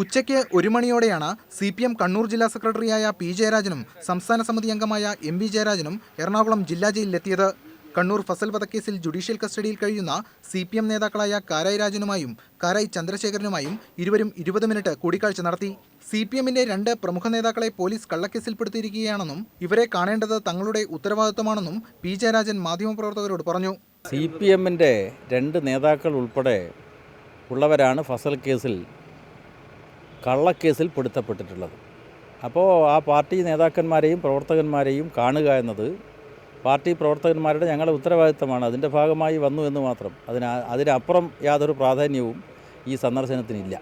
ഉച്ചയ്ക്ക് ഒരു മണിയോടെയാണ് സി പി എം കണ്ണൂർ ജില്ലാ സെക്രട്ടറിയായ പി ജയരാജനും സംസ്ഥാന സമിതി അംഗമായ എം വി ജയരാജനും എറണാകുളം ജില്ലാ ജയിലിലെത്തിയത്. കണ്ണൂർ ഫസൽ വധക്കേസിൽ ജുഡീഷ്യൽ കസ്റ്റഡിയിൽ കഴിയുന്ന സി പി എം നേതാക്കളായ കാരായി രാജനുമായും കാരായി ചന്ദ്രശേഖരനുമായും ഇരുവരും ഇരുപത് മിനിറ്റ് കൂടിക്കാഴ്ച നടത്തി. സി പി എമ്മിന്റെ രണ്ട് പ്രമുഖ നേതാക്കളെ പോലീസ് കള്ളക്കേസിൽപ്പെടുത്തിയിരിക്കുകയാണെന്നും ഇവരെ കാണേണ്ടത് തങ്ങളുടെ ഉത്തരവാദിത്തമാണെന്നും പി ജയരാജൻ മാധ്യമപ്രവർത്തകരോട് പറഞ്ഞു. സി പി എമ്മിന്റെ രണ്ട് നേതാക്കൾ ഉൾപ്പെടെ ഉള്ളവരാണ് ഫസൽ കേസിൽ കള്ളക്കേസിൽ പെടുത്തപ്പെട്ടിട്ടുള്ളത് അപ്പോൾ ആ പാർട്ടി നേതാക്കന്മാരെയും പ്രവർത്തകന്മാരെയും കാണുക എന്നത് പാർട്ടി പ്രവർത്തകന്മാരുടെ ഞങ്ങളുടെ ഉത്തരവാദിത്തമാണ്. അതിന്റെ ഭാഗമായി വന്നു എന്ന് മാത്രം. അതിന് അതിനപ്പുറം യാതൊരു പ്രാധാന്യവും ഈ സന്ദർശനത്തിനില്ല.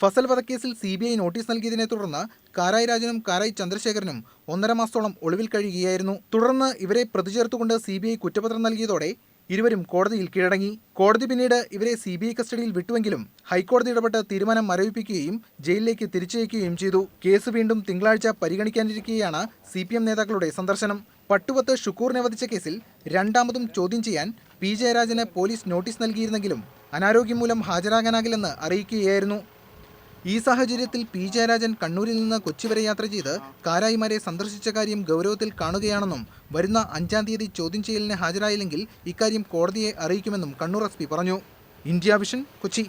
ഫസൽ വധക്കേസിൽ സി ബി ഐ നോട്ടീസ് നൽകിയതിനെ തുടർന്ന് കാരായി രാജനും കാരായി ചന്ദ്രശേഖരനും ഒന്നര മാസത്തോളം ഒളിവിൽ കഴിയുകയായിരുന്നു. തുടർന്ന് ഇവരെ പ്രതിചേർത്തുകൊണ്ട് സി ബി ഐ കുറ്റപത്രം നൽകിയതോടെ ഇരുവരും കോടതിയിൽ കീഴടങ്ങി. കോടതി പിന്നീട് ഇവരെ സി ബി ഐ കസ്റ്റഡിയിൽ വിട്ടുവെങ്കിലും ഹൈക്കോടതി ഇടപെട്ട് തീരുമാനം മരവിപ്പിക്കുകയും ജയിലിലേക്ക് തിരിച്ചയക്കുകയും ചെയ്തു. കേസ് വീണ്ടും തിങ്കളാഴ്ച പരിഗണിക്കാനിരിക്കെയാണ് സി പി എം നേതാക്കളുടെ സന്ദർശനം. പട്ടുവത്ത് ഷുക്കൂറിനെ വധിച്ച കേസിൽ രണ്ടാമതും ചോദ്യം ചെയ്യാൻ പി ജയരാജന് പോലീസ് നോട്ടീസ് നൽകിയിരുന്നെങ്കിലും അനാരോഗ്യം മൂലം ഹാജരാകാനാകില്ലെന്ന് അറിയിക്കുകയായിരുന്നു. ഈ സാഹചര്യത്തിൽ പി ജയരാജൻ കണ്ണൂരിൽ നിന്ന് കൊച്ചി വരെ യാത്ര ചെയ്ത് കാരായിമാരെ സന്ദർശിച്ച കാര്യം ഗൗരവത്തിൽ കാണുകയാണെന്നും വരുന്ന അഞ്ചാം തീയതി ചോദ്യം ചെയ്യലിന് ഹാജരായില്ലെങ്കിൽ ഇക്കാര്യം കോടതിയെ അറിയിക്കുമെന്നും കണ്ണൂർ എസ് പറഞ്ഞു. India Vision Kochi.